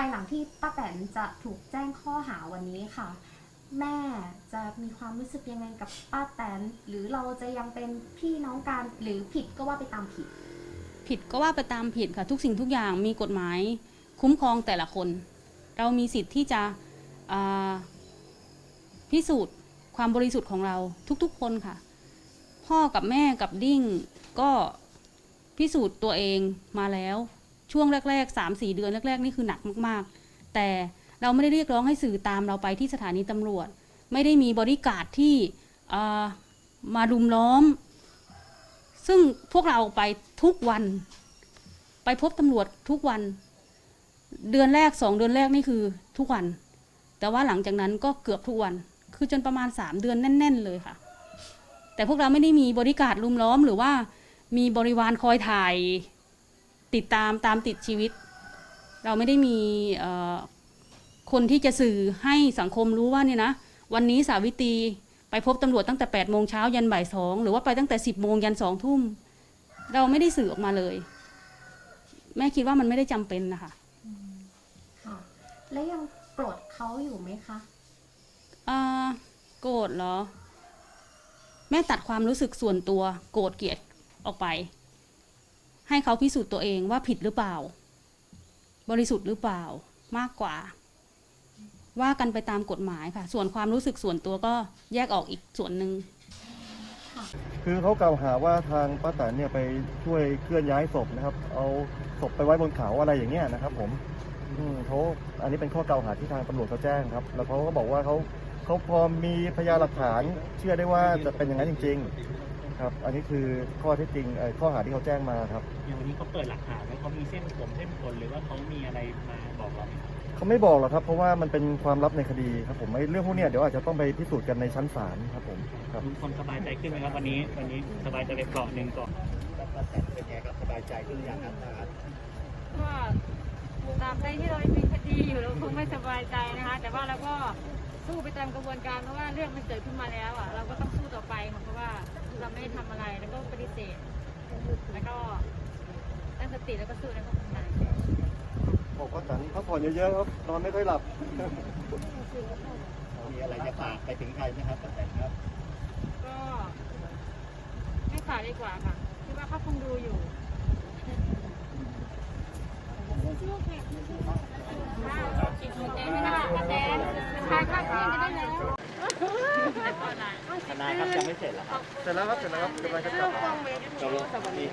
ายหลังที่ป้าแตนจะถูกแจ้งข้อหาวันนี้ค่ะ แม่จะมีความรู้สึกยังไงกับป้าแตน หรือเราจะยังเป็นพี่น้องกันหรือผิดก็ว่าไปตามผิด ผิดก็ว่าไปตามผิดค่ะ ทุกสิ่งทุกอย่างมีกฎหมาย คุ้มครองแต่ละคน เรามีสิทธิ์ที่จะพิสูจน์ความบริสุทธิ์ของเราทุกๆคนค่ะ พ่อกับแม่กับดิ้งก็พิสูจน์ตัวเองมาแล้ว ช่วงแรกๆสามสี่เดือนแรก ๆ นี่คือหนักมากๆ แต่เราไม่ได้เรียกร้องให้สื่อตามเราไปที่สถานีตำรวจ ไม่ได้มีบริการดที่มารุมล้อม ซึ่งพวกเราไปทุกวัน ไปพบตำรวจทุกวัน เดือนแรกสองเดือนแรกนี่คือทุกวัน แต่ว่าหลังจากนั้นก็เกือบทุกวัน คือจนประมาณสามเดือนแน่น ๆ เลยค่ะ แต่พวกเราไม่ได้มีบริการดลุมล้อมหรือว่ามีบริวารคอยถ่าย ติดตามตามติดชีวิต เราไม่ได้มีเอ่อคนที่จะสื่อให้สังคมรู้ว่าเนี่ยนะวันนี้สาวิตรีไปพบตำรวจตั้งแต่8ปดโมงเช้ายันบ่ายสองหรือว่าไปตั้งแต่ 10บโมงยันสองทุ่ม เราไม่ได้สื่อออกมาเลย แม่คิดว่ามันไม่ได้จำเป็นนะคะค่ะและยังโกรธเขาอยู่ไหมคะอ่าโกรธเหรอ แม่ตัดความรู้สึกส่วนตัว โกรธเกลียดออกไป ให้เขาพิสูจน์ตัวเองว่าผิดหรือเปล่า บริสุทธิ์หรือเปล่ามากกว่า ว่ากันไปตามกฎหมายค่ะ ส่วนความรู้สึกส่วนตัวก็แยกออกอีกส่วนหนึ่งคือเขากล่าวหาว่าทางป้าแตนเนี่ยไปช่วยเคลื่อนย้ายศพนะครับ เอาศพไปไว้บนเขาอะไรอย่างเงี้ยนะครับ ผมอืมเขาอันนี้เป็นข้อกล่าวหาที่ทางตำรวจเขาแจ้งครับ แล้วเขาก็บอกว่าเขาเขาพอมีพยานหลักฐานเชื่อได้ว่าจะเป็นอย่างนั้นจริง ๆ ครับ อันนี้คือข้อเท็จจริงเอ่อข้อหาที่เขาแจ้งมาครับ อย่างวันนี้เขาเปิดหลักฐานไหมเขามีเส้นผมเส้นขนหรือว่าเขามีอะไรมาบอกเราไหมครับเขาไม่บอกหรอกครับ เพราะว่ามันเป็นความลับในคดีครับผมไม่เรื่องพวกเนี้ยเดี๋ยวอาจจะต้องไปพิสูจน์กันในชั้นศาลครับผมครับ ลุงพลสบายใจขึ้นไหมครับวันนี้ วันนี้สบายใจไปเกาะหนึ่งก่อนป้าแตนเป็นไงครับสบายใจขึ้นอย่างครับ ก็ตามใดที่เรายังมีคดีอยู่เราคงไม่สบายใจนะคะ แต่ว่าเราก็สู้ไปตามกระบวนการเพราะว่าเรื่องมันเกิดขึ้นมาแล้วอะเรา เสธแล้วก็ตั้งสติแล้วก็สู้แล้วก็ทำงานบอกป้าแตนพักผ่อนเยอะๆครับนอนไม่ค่อยหลับ มีอะไรจะฝากไปถึงใครไหมครับป้าแตนครับ ก็ไม่ฝากดีกว่าค่ะคิดว่าเขาคงดูอยู่จิตหัวใจไม่ได้คะแนนทายข้าวเที่ยงจะได้แล้ว ท นายครับยังไม่เสร็จเหรอครับเสร็จแล้วครับเสร็จแล้วครับกำลังจะกลับตกลงมี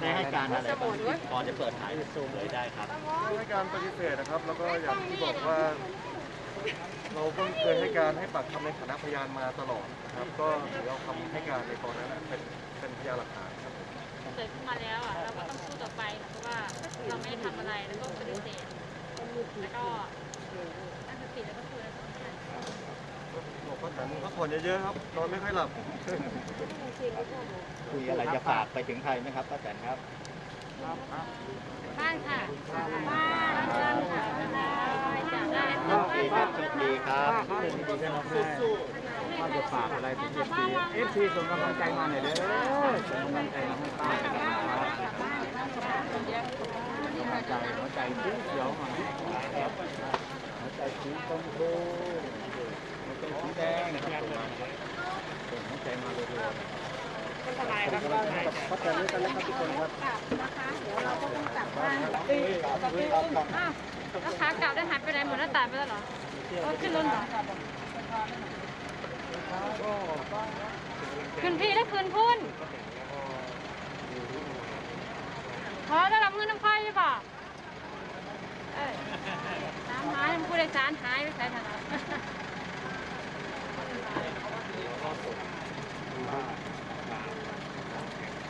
ได้ให้การอะไรบ้างพอจะเปิดถ่ายซูมเลยได้ครับให้การปฏิเสธนะครับ แล้วก็อย่างที่บอกว่า เราก็เคยให้การให้ปากคำในฐานะพยานมาตลอดนะครับ ก็ถือเอาคำให้การในตอนนั้นนะเป็นเป็นพยานหลักฐานครับเกิดขึ้นมาแล้วอะเราก็ต้องสู้ต่อไปค่ะเพราะว่าเราไม่ได้ทำอะไรแล้วก็ปฏิเสธแล้วก็ตั้งสติแล้วก็สู้แล้วก็ทำงานบอ กว่าแต่พักผ่อนเยอะๆครับนอนไม่ค่อยหลับ คุยอะไรจะฝากไปถึงใครไหมครับป้าแตนครับ บ้านค่ะบ้านบ้านค่ะได้จ้ะได้โชคดีครับโชคดีครับสู้ว่าจะฝากอะไรถึงเอฟซีเอฟซีส่งกำลังใจมาหน่อยเด้อส่งกำลังใจมาให้ป้านะครับหัวใจหัวใจสีเขียวมาครับหัวใจสีชมพู หัวใจสีแดงนะครับส่งหัวใจมาเรื่อยๆสบายครับพักผ่อนด้วยกันนะครับทุกคนครับนะคะเดี๋ยวเราก็ต้องกลับบ้านอ้าวแล้วขากลับได้หายไปไหนหมดหน้าตายไปแล้วเหรอโอ้ขึ้นรถเหรอขึ้นพี่แล้ขึ้นพุ่นพอได้วรับเงินน้ำไฟใช่ป่ะเอ้ยน้ำหายน้ำผู้โดยสารหายไปใส่ถนน เขาบอกว่าเขาส่งมาให้